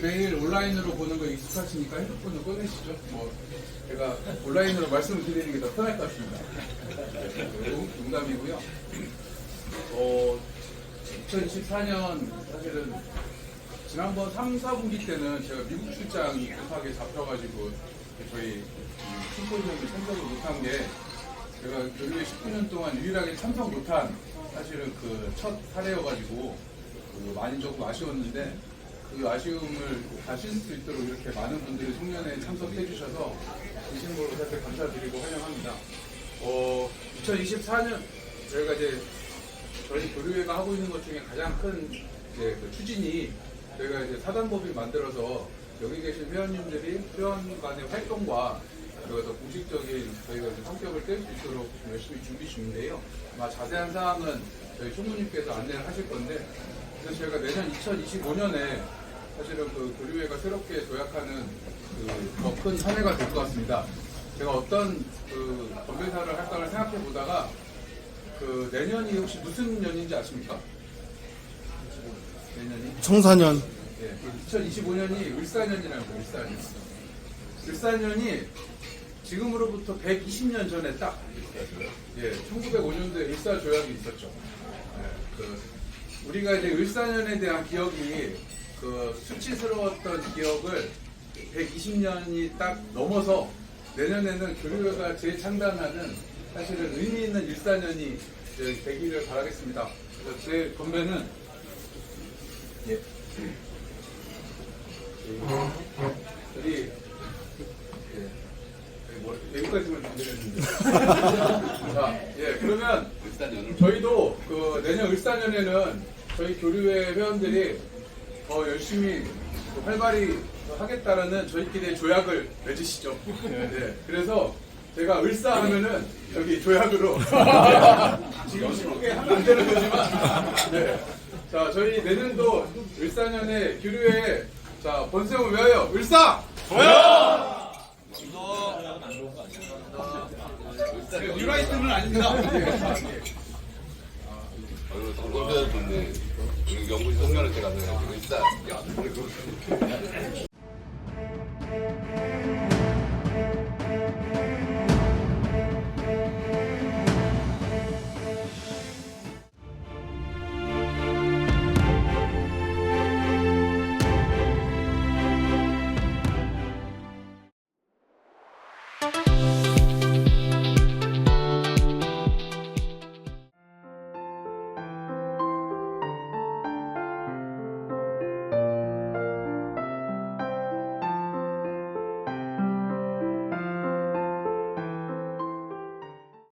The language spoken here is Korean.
매일 온라인으로 보는 거 익숙하시니까 핸드폰을 꺼내시죠. 뭐 제가 온라인으로 말씀을 드리는 게 더 편할 것 같습니다. 네, 농- 농담이고요. 어, 2024년 사실은 지난번 3, 4분기 때는 제가 미국 출장이 급하게 잡혀가지고 저희 슈퍼주점에 참석을 못한 게 제가 교류에 19년 동안 유일하게 참석 못한 사실은 그 첫 사례여가지고 그 많이 조금 아쉬웠는데 그 아쉬움을 다 씻을 수 있도록 이렇게 많은 분들이 송년회에 참석해 주셔서 진심으로 다시 감사드리고 환영합니다. 어, 2024년 저희가 이제 저희 교류회가 하고 있는 것 중에 가장 큰 이제 그 추진이 저희가 이제 사단법인 만들어서 여기 계신 회원님들이 회원 간의 활동과 더 공식적인 저희가 이제 성격을 뗄 수 있도록 열심히 준비 중인데요. 아마 자세한 사항은 저희 총무님께서 안내를 하실 건데 그래서 저희가 내년 2025년에 사실은 그 교류회가 새롭게 도약하는 그더큰한 해가 될 것 같습니다. 제가 어떤 그 건배사를 할까를 생각해 보다가 그 내년이 혹시 무슨 년인지 아십니까? 내년이? 청사년 예, 2025년이 을사년이라는 거예요, 을사년. 을사년이 지금으로부터 120년 전에 딱, 예, 1905년도에 을사 조약이 있었죠. 예, 그, 우리가 이제 을사년에 대한 기억이 그 수치스러웠던 기억을 120년이 딱 넘어서 내년에는 교류회가 재창단하는 사실은 의미 있는 일사년이 이제 되기를 바라겠습니다. 그래서 제 건배는 예. 우리 예. 뭐, 여기까지만 준비했는데. 자, 예, 그러면 저희도 그 내년 을사년에는 저희 교류회 회원들이 더 열심히 또 활발히 하겠다라는 저희끼리의 조약을 맺으시죠. 네, 그래서 제가 을사 하면은 저기 조약으로 지금 쉽게 하면 안 되는 거지만 네. 자 저희 내년도 을사년에 교류회 자 번성을 위하여 을사! 조약 뉴라이트는 아닙니다. 우리 연구실 송년회 때 가서 일단 야,